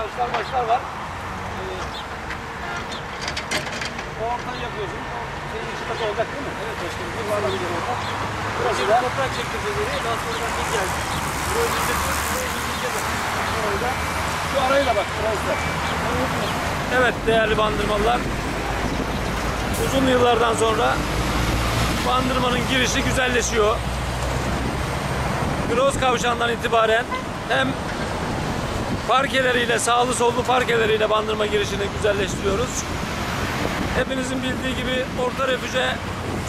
taşlar başlar var. Ee, o ortayı yapıyorsun. O şeyin içi katı olacak değil mi? Evet başkanım. Bir bir orta. Burası da toprak çektirmeleri. Daha sonra bir geldi. Burayı bitireceğiz. Burayı bitireceğiz. Orayı da. Şu arayı da bak. Burası da. Evet değerli bandırmalılar. Uzun yıllardan sonra bandırmanın girişi güzelleşiyor. Groz kavşağından itibaren hem parkeleriyle, sağlı sollu parkeleriyle bandırma girişini güzelleştiriyoruz. Hepinizin bildiği gibi orta refüje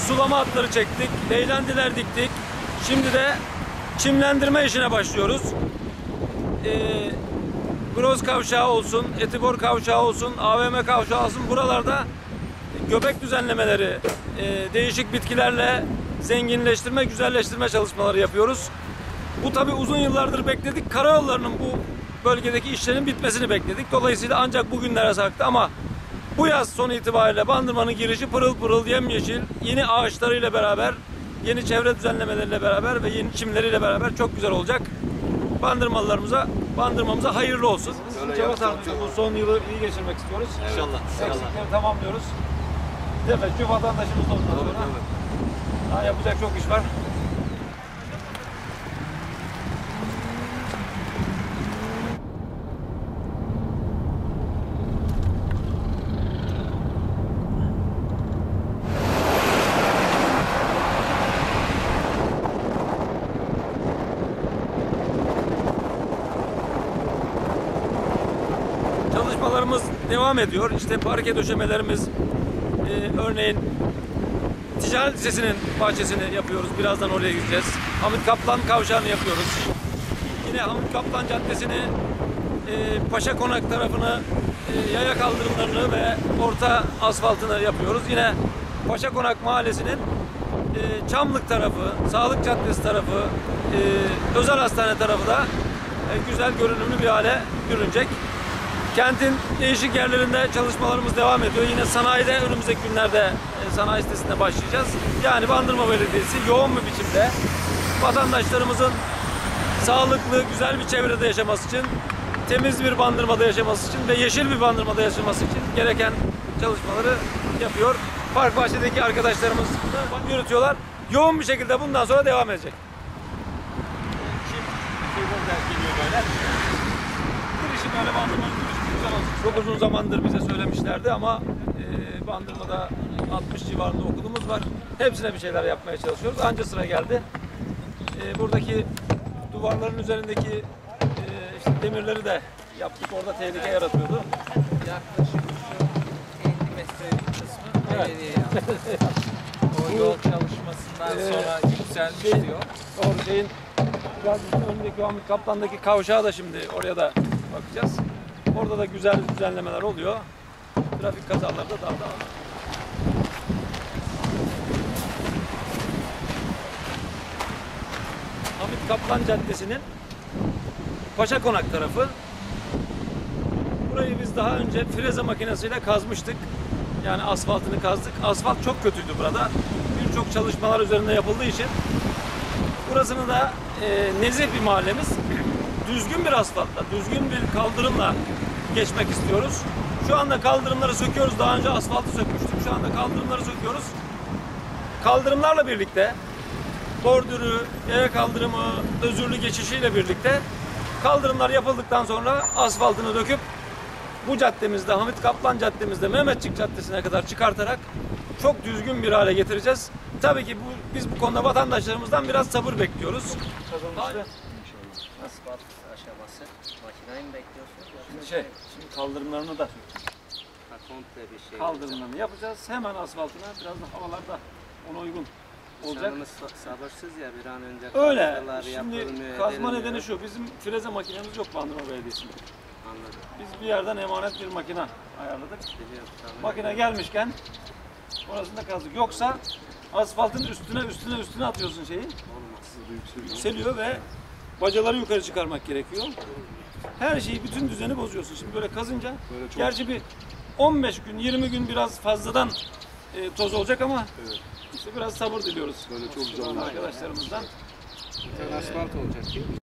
sulama hatları çektik, leylendiler diktik. Şimdi de çimlendirme işine başlıyoruz. Ee, Groz kavşağı olsun, Etibor kavşağı olsun, AVM kavşağı olsun buralarda göbek düzenlemeleri, e, değişik bitkilerle zenginleştirme, güzelleştirme çalışmaları yapıyoruz. Bu tabi uzun yıllardır bekledik. Karayollarının bu bölgedeki işlerin bitmesini bekledik. Dolayısıyla ancak bugünlere sarktı ama bu yaz sonu itibariyle Bandırma'nın girişi pırıl pırıl yemyeşil, yeni ağaçlarıyla beraber, yeni çevre düzenlemeleriyle beraber ve yeni çimleriyle beraber çok güzel olacak. Bandırmalılarımıza, bandırmamıza hayırlı olsun. Cevap bu son yılı iyi geçirmek istiyoruz. İnşallah. Eksikleri tamamlıyoruz. Temettü vatandaşımız da ondan sonra. Daha yapacak çok iş var. Çalışmalarımız devam ediyor. İşte parke döşemelerimiz, e, örneğin Ticaret Lisesi'nin bahçesini yapıyoruz. Birazdan oraya gideceğiz. Hamit Kaplan kavşağını yapıyoruz. Yine Hamit Kaplan Caddesi'ni e, Paşa Konak tarafını e, yaya kaldırımlarını ve orta asfaltını yapıyoruz. Yine Paşa Konak Mahallesi'nin e, Çamlık tarafı, Sağlık Caddesi tarafı, e, Özel Hastane tarafı da e, güzel görünümlü bir hale bürünecek. Kentin değişik yerlerinde çalışmalarımız devam ediyor. Yine sanayide önümüzdeki günlerde e, sanayi sitesinde başlayacağız. Yani Bandırma Belediyesi yoğun bir biçimde vatandaşlarımızın sağlıklı, güzel bir çevrede yaşaması için, temiz bir bandırmada yaşaması için ve yeşil bir bandırmada yaşaması için gereken çalışmaları yapıyor. Park bahçedeki arkadaşlarımız da yürütüyorlar. Yoğun bir şekilde bundan sonra devam edecek. Girişi böyle bandırmanın girişi güzel olsun. Çok uzun zamandır bize söylemişlerdi ama e, bandırmada 60 civarında okulumuz var. Hepsine bir şeyler yapmaya çalışıyoruz. Anca sıra geldi. E, buradaki duvarların üzerindeki e, işte demirleri de yaptık. Orada tehlike yaratıyordu. Yaklaşık şu 50 metrelik kısmı Evet. belediye yaptı. O yol çalışmasından Ee, sonra yükselmiş şey- diyor. Doğru şeyin biraz önündeki Hamit Kaplan'daki kavşağı da şimdi oraya da bakacağız. Orada da güzel düzenlemeler oluyor. Trafik kazaları da daha da az. Hamit Kaplan Caddesi'nin Paşa Konak tarafı. Burayı biz daha önce freze makinesiyle kazmıştık. Yani asfaltını kazdık. Asfalt çok kötüydü burada. Birçok çalışmalar üzerinde yapıldığı için Burasını da e, nezih bir mahallemiz. Düzgün bir asfaltla, düzgün bir kaldırımla geçmek istiyoruz. Şu anda kaldırımları söküyoruz. Daha önce asfaltı sökmüştük. Şu anda kaldırımları söküyoruz. Kaldırımlarla birlikte bordürü, yaya kaldırımı, özürlü geçişiyle birlikte kaldırımlar yapıldıktan sonra asfaltını döküp bu caddemizde, Hamit Kaplan caddemizde, Mehmetçik Caddesi'ne kadar çıkartarak çok düzgün bir hale getireceğiz. Tabii ki bu, biz bu konuda vatandaşlarımızdan biraz sabır bekliyoruz. Asfalt aşaması. Makineyi mi bekliyorsunuz? Yoksa Şey, şimdi kaldırımlarını da Ha, komple bir şey. kaldırımlarını yapacağız. Hemen asfaltına biraz da havalarda ona uygun olacak. Canımız sa- sabırsız ya bir an önce Öyle. Şimdi kazma nedeni şu. Bizim freze makinemiz yok Bandırma Belediyesi'nde. Anladım. Biz bir yerden emanet bir makine ayarladık. Biliyorum. Makine gelmişken orasını da kazdık. Yoksa asfaltın üstüne üstüne üstüne atıyorsun şeyi. Olmaz. Yükseliyor ve bacaları yukarı çıkarmak gerekiyor. Her şeyi, bütün düzeni bozuyorsun. Şimdi böyle kazınca, gerçi bir 15 gün, 20 gün biraz fazladan e, toz olacak ama işte biraz sabır diliyoruz. Böyle çok güzel. Arkadaşlarımızdan. asfalt olacak değil mi?